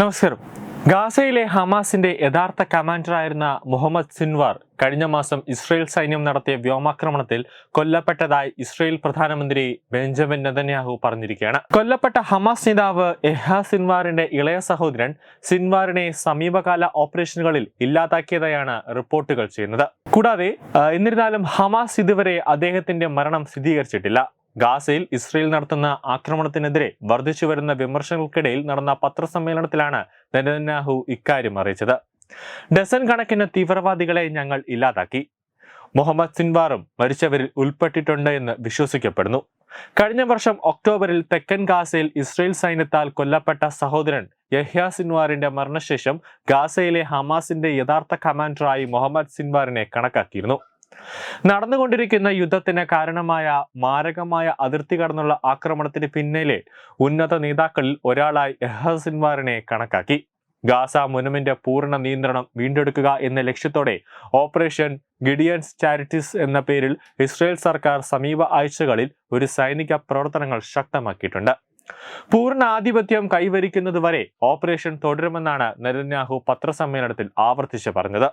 നമസ്കാരം. ഗാസയിലെ ഹമാസിന്റെ യഥാർത്ഥ കമാൻഡറായിരുന്ന മുഹമ്മദ് സിൻവാർ കഴിഞ്ഞ മാസം ഇസ്രയേൽ സൈന്യം നടത്തിയ വ്യോമാക്രമണത്തിൽ കൊല്ലപ്പെട്ടതായി ഇസ്രയേൽ പ്രധാനമന്ത്രി ബെഞ്ചമിൻ നെതന്യാഹു പറഞ്ഞിരിക്കുകയാണ്. കൊല്ലപ്പെട്ട ഹമാസ് നേതാവ് എഹ സിൻവാറിന്റെ ഇളയ സഹോദരൻ സിൻവാറിനെ സമീപകാല ഓപ്പറേഷനുകളിൽ ഇല്ലാതാക്കിയതായാണ് റിപ്പോർട്ടുകൾ ചെയ്യുന്നത്. കൂടാതെ എന്നിരുന്നാലും ഹമാസ് ഇതുവരെ അദ്ദേഹത്തിന്റെ മരണം സ്ഥിരീകരിച്ചിട്ടില്ല. ഗാസയിൽ ഇസ്രയേൽ നടത്തുന്ന ആക്രമണത്തിനെതിരെ വർദ്ധിച്ചുവരുന്ന വിമർശനങ്ങൾക്കിടയിൽ നടന്ന പത്രസമ്മേളനത്തിലാണ് നെതന്യാഹു ഇക്കാര്യം അറിയിച്ചത്. ഡസൻ കണക്കിന് തീവ്രവാദികളെ ഞങ്ങൾ ഇല്ലാതാക്കി. മുഹമ്മദ് സിൻവാറും മരിച്ചവരിൽ ഉൾപ്പെട്ടിട്ടുണ്ട് എന്ന് വിശ്വസിക്കപ്പെടുന്നു. കഴിഞ്ഞ വർഷം ഒക്ടോബറിൽ തെക്കൻ ഗാസയിൽ ഇസ്രയേൽ സൈന്യത്താൽ കൊല്ലപ്പെട്ട സഹോദരൻ യഹ്യ സിൻവാറിന്റെ മരണശേഷം ഗാസയിലെ ഹമാസിന്റെ യഥാർത്ഥ കമാൻഡറായി മുഹമ്മദ് സിൻവാറിനെ കണക്കാക്കിയിരുന്നു. നടന്നുകൊണ്ടിരിക്കുന്ന യുദ്ധത്തിന് കാരണമായ മാരകമായ അതിർത്തി കടന്നുള്ള ആക്രമണത്തിന് പിന്നിലെ ഉന്നത നേതാക്കളിൽ ഒരാളായി എഹസിൻവാറിനെ സിൻവാറിനെ കണക്കാക്കി. ഗാസ മുനമിന്റെ പൂർണ നിയന്ത്രണം വീണ്ടെടുക്കുക എന്ന ലക്ഷ്യത്തോടെ ഓപ്പറേഷൻ ഗിഡിയൻസ് ചാരിറ്റീസ് എന്ന പേരിൽ ഇസ്രയേൽ സർക്കാർ സമീപ ആഴ്ചകളിൽ ഒരു സൈനിക പ്രവർത്തനങ്ങൾ ശക്തമാക്കിയിട്ടുണ്ട്. പൂർണ ആധിപത്യം കൈവരിക്കുന്നതുവരെ ഓപ്പറേഷൻ തുടരുമെന്നാണ് നെതന്യാഹു പത്രസമ്മേളനത്തിൽ ആവർത്തിച്ച് പറഞ്ഞത്.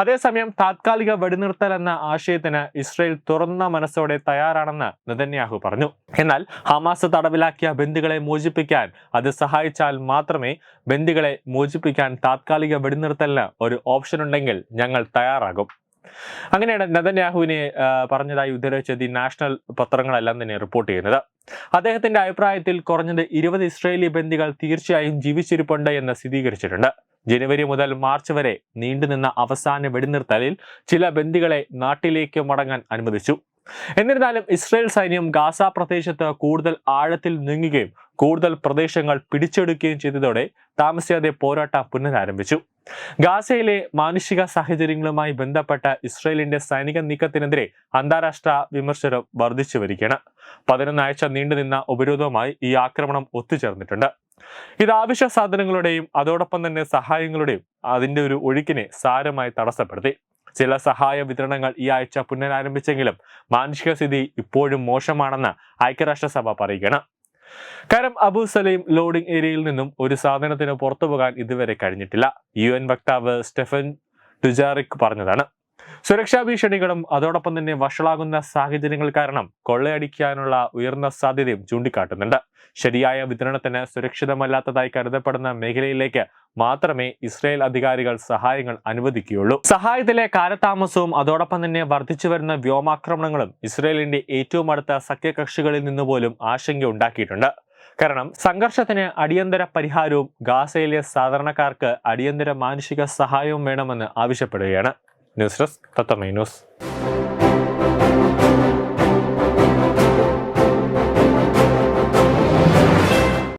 അതേസമയം താത്കാലിക വെടിനിർത്തൽ എന്ന ആശയത്തിന് ഇസ്രയേൽ തുറന്ന മനസ്സോടെ തയ്യാറാണെന്ന് നെതന്യാഹു പറഞ്ഞു. എന്നാൽ ഹമാസ് തടവിലാക്കിയ ബന്ദികളെ മോചിപ്പിക്കാൻ അത് സഹായിച്ചാൽ മാത്രമേ ബന്ദികളെ മോചിപ്പിക്കാൻ താത്കാലിക വെടിനിർത്തലിന് ഒരു ഓപ്ഷൻ ഉണ്ടെങ്കിൽ ഞങ്ങൾ തയ്യാറാകും. അങ്ങനെയാണ് നദന്യാഹുവിനെ പറഞ്ഞതായി ഉദ്ധരിച്ച ദി നാഷണൽ പത്രങ്ങളെല്ലാം തന്നെ റിപ്പോർട്ട് ചെയ്യുന്നത്. അദ്ദേഹത്തിന്റെ അഭിപ്രായത്തിൽ കുറഞ്ഞത് ഇരുപത് ഇസ്രയേലി ബന്ദികൾ തീർച്ചയായും ജീവിച്ചിരിപ്പുണ്ട് എന്ന് സ്ഥിരീകരിച്ചിട്ടുണ്ട്. ജനുവരി മുതൽ മാർച്ച് വരെ നീണ്ടുനിന്ന അവസാന വെടിനിർത്തലിൽ ചില ബന്ദികളെ നാട്ടിലേക്ക് മടങ്ങാൻ അനുവദിച്ചു. എന്നിരുന്നാലും ഇസ്രയേൽ സൈന്യം ഗാസ പ്രദേശത്ത് കൂടുതൽ ആഴത്തിൽ നീങ്ങുകയും കൂടുതൽ പ്രദേശങ്ങൾ പിടിച്ചെടുക്കുകയും ചെയ്തതോടെ താമസിയാതെ പോരാട്ടം പുനരാരംഭിച്ചു. ഗാസയിലെ മാനുഷിക സാഹചര്യങ്ങളുമായി ബന്ധപ്പെട്ട ഇസ്രയേലിന്റെ സൈനിക നീക്കത്തിനെതിരെ അന്താരാഷ്ട്ര വിമർശനം വർദ്ധിച്ചു വരികയാണ്. പതിനൊന്നാഴ്ച നീണ്ടുനിന്ന ഉപരോധവുമായി ഈ ആക്രമണം ഒത്തുചേർന്നിട്ടുണ്ട്. ഇത് ആവശ്യ സാധനങ്ങളുടെയും അതോടൊപ്പം തന്നെ സഹായങ്ങളുടെയും അതിന്റെ ഒരു ഒഴുക്കിനെ സാരമായി തടസ്സപ്പെടുത്തി. ചില സഹായ വിതരണങ്ങൾ ഈ ആഴ്ച പുനരാരംഭിച്ചെങ്കിലും മാനുഷിക സ്ഥിതി ഇപ്പോഴും മോശമാണെന്ന് ഐക്യരാഷ്ട്രസഭ പറയുകയാണ്. കാരണം അബു സലീം ലോഡിംഗ് ഏരിയയിൽ നിന്നും ഒരു സാധനത്തിന് പുറത്തു പോകാൻ ഇതുവരെ കഴിഞ്ഞിട്ടില്ല. യു എൻ വക്താവ് സ്റ്റെഫൻ ടുജാറിക് പറഞ്ഞതാണ്. സുരക്ഷാ ഭീഷണികളും അതോടൊപ്പം തന്നെ വഷളാകുന്ന സാഹചര്യങ്ങൾ കാരണം കൊള്ളയടിക്കാനുള്ള ഉയർന്ന സാധ്യതയും ചൂണ്ടിക്കാട്ടുന്നുണ്ട്. ശരിയായ വിതരണത്തിന് സുരക്ഷിതമല്ലാത്തതായി കരുതപ്പെടുന്ന മേഖലയിലേക്ക് മാത്രമേ ഇസ്രായേൽ അധികാരികൾ സഹായങ്ങൾ അനുവദിക്കുകയുള്ളൂ. സഹായത്തിലെ കാലതാമസവും അതോടൊപ്പം തന്നെ വർദ്ധിച്ചു വരുന്ന വ്യോമാക്രമണങ്ങളും ഇസ്രയേലിന്റെ ഏറ്റവും അടുത്ത സഖ്യകക്ഷികളിൽ നിന്നുപോലും ആശങ്ക ഉണ്ടാക്കിയിട്ടുണ്ട്. കാരണം സംഘർഷത്തിന് അടിയന്തര പരിഹാരവും ഗാസയിലെ സാധാരണക്കാർക്ക് അടിയന്തര മാനുഷിക സഹായവും വേണമെന്ന് ആവശ്യപ്പെടുകയാണ്. News desk Thathamma news.